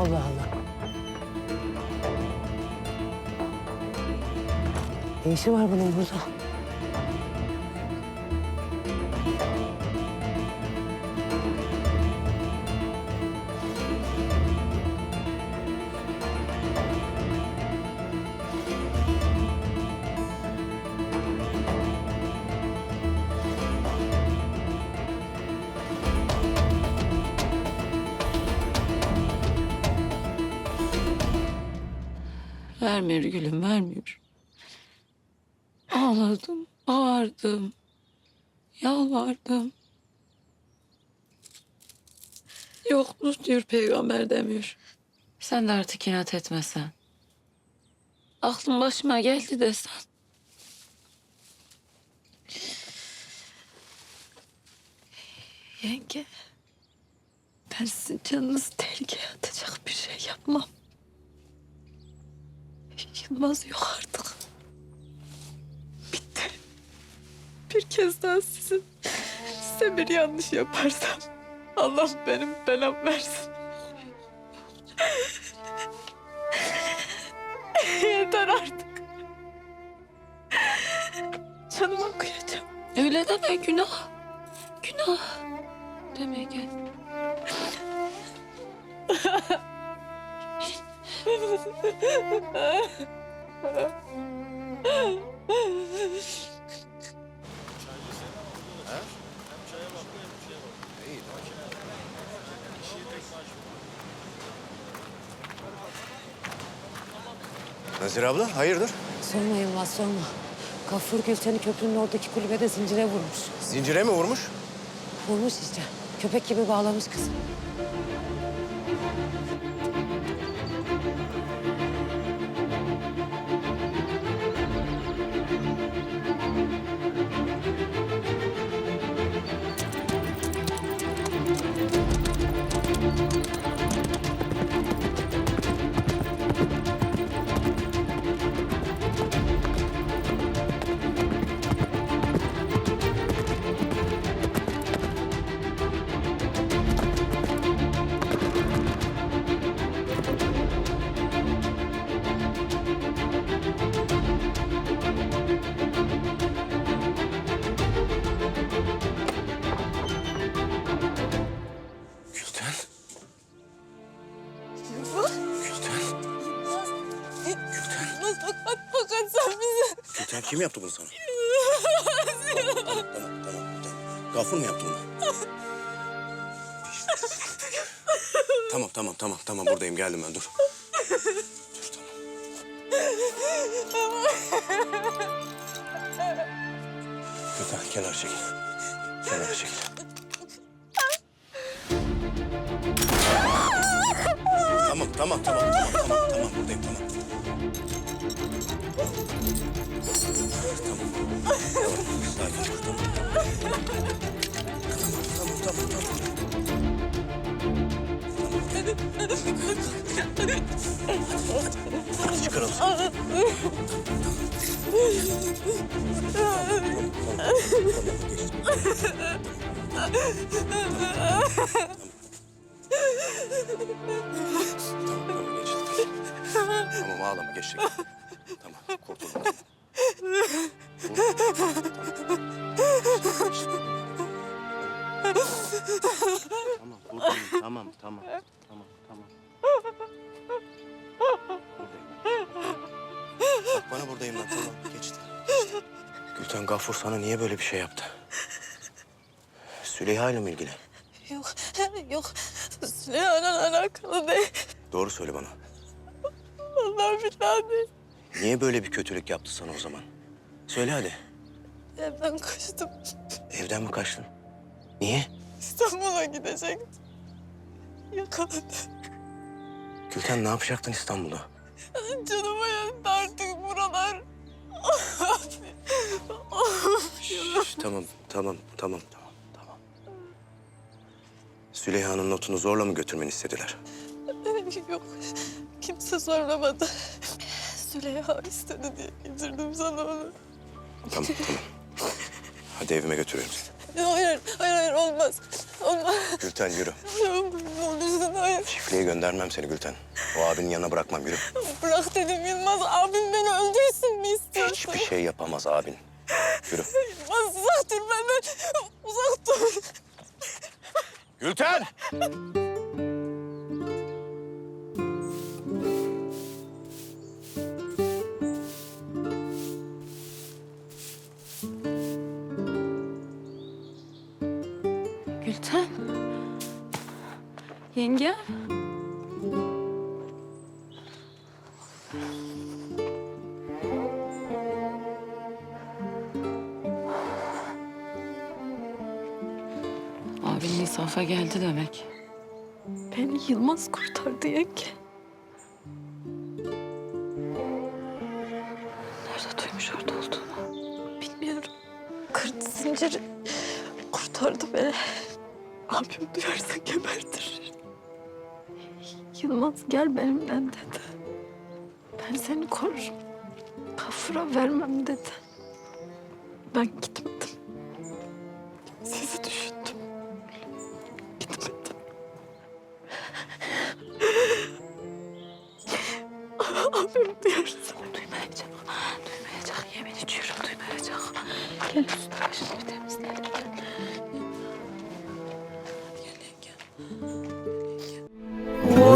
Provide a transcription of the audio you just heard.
Allah Allah. Ne işi var bunun burada? Vermiyor gülüm vermiyor. Ağladım, bağırdım. Yalvardım. Yokmuş diyor peygamber demiyor. Sen de artık inat etmesen. Aklım başıma geldi desen. Yenge, ben sizin canınızı tehlikeye atacak bir şey yapmam. Yılmaz yok artık. Bitti. Bir kez daha sizin, size bir yanlış yaparsam Allah benim belam versin. Yeter artık. Canımı okuyacağım. Öyle deme günah. Günah. Deme gel. Nazire abla hayırdır? Sorma Yılmaz sorma. Gafur Gülten'i köprünün oradaki kulübede zincire vurmuş. Zincire mi vurmuş? Vurmuş işte. Köpek gibi bağlamış kızı. Gülten kim yaptı bunu sana? tamam, tamam, tamam. Gafur mu yaptı bunu? tamam, tamam, tamam, tamam. Buradayım, geldim ben. Dur. Dur, tamam. Gülten, kenar çekil. Kenar çekil. Tamam, tamam, tamam, tamam, tamam, Hadi çıkaralım. Tamam, tamam, ağlama, geçecek. Tamam, kurtuldum. Tamam. Tamam, tamam, tamam, tamam. Bak bana buradayım ben, tamam. Geçti. geçti. Gülten Gaffur sana niye böyle bir şey yaptı? Süleyha ile mi ilgili? Yok, yok. Süleyman'la alakalı değil. Doğru söyle bana. Allah billahi değil. Niye böyle bir kötülük yaptı sana o zaman? Söyle hadi. Evden kaçtım. Evden mi kaçtın? Niye? İstanbul'a gidecektim. Yakaladı. Gülten ne yapacaktın İstanbul'da? Canıma yandı artık buralar. Şş, tamam, tamam, tamam, tamam, tamam. Süleyha'nın notunu zorla mı götürmeni istediler? Yok, kimse zorlamadı. Süleyha istedi diye getirdim sana onu. Tamam, tamam. Hadi evime götürüyorum seni. Hayır, hayır, hayır olmaz. Gülten yürü. Ne olursun hayır. Çiftliğe göndermem seni Gülten. O abinin yanına bırakmam yürü. Bırak dedim Yılmaz. Abim beni öldürsün mü istiyorsun? Hiçbir şey yapamaz abin. Yürü. Yılmaz uzak dur benden. Uzak dur. Gülten! Gülten. Yenge. Abin insafa geldi demek. Beni Yılmaz kurtardı yenge. Nerede duymuş orada olduğunu? Bilmiyorum. Kırdı zinciri. Kurtardı beni. Abim duyarsa gebertir. Yılmaz gel benimle dedi. Ben seni korurum. Kafura vermem dedi. Ben gitmedim. Sizi düşündüm. Gitmedim. Abim duyarsa. Duymayacak. Duymayacak. Yemin içiyorum duymayacak. Gel üstüne başını bir temizleyelim.